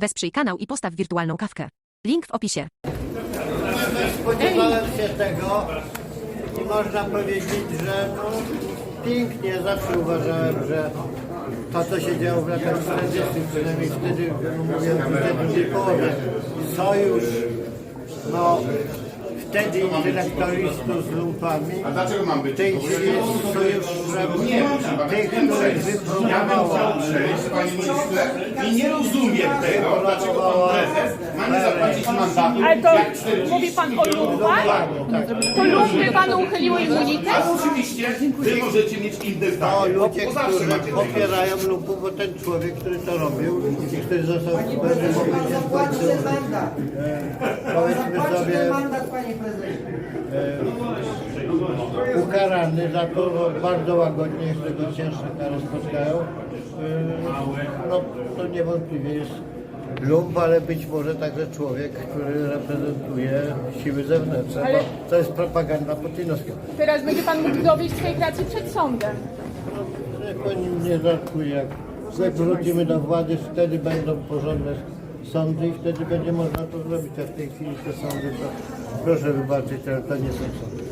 Wesprzyj kanał i postaw wirtualną kawkę. Link w opisie. Spodziewałem się tego i można powiedzieć, że no, pięknie zawsze uważałem, że to co się działo w latach 40. przynajmniej wtedy, mówię w drugiej połowie, sojusz, no wtedy intelektualistów z lumpami, w tej chwili sojusz Nie, proszę ja bym chciał przejść, panie ministrze, i nie rozumiem tego, dlaczego pan prezes ma nie zapłacić mandatu, Ale to jak 40 mówi pan o lumpach? Tak. To lumpy panu uchyliły immunitet? A oczywiście wy możecie mieć inne zdanie, bo, ludzie, takie. popierają lumpów, bo ten człowiek, który to robił i który został w momencie w końcu, mandat. e, mandat, panie prezesie. Ukarany za to, no, bardzo łagodnie, jeszcze go cięższe kary spotkają. E, No to niewątpliwie jest lump, ale być może także człowiek, który reprezentuje siły zewnętrzne, Ale- bo to jest propaganda putinowska. Teraz będzie pan mógł dowieść swojej racji przed sądem. Niech pani nie żartuje, jak jak wrócimy do władzy, wtedy będą porządne sądy i wtedy będzie można to zrobić, a w tej chwili te sądy to proszę wybaczyć, ale to nie są sądy.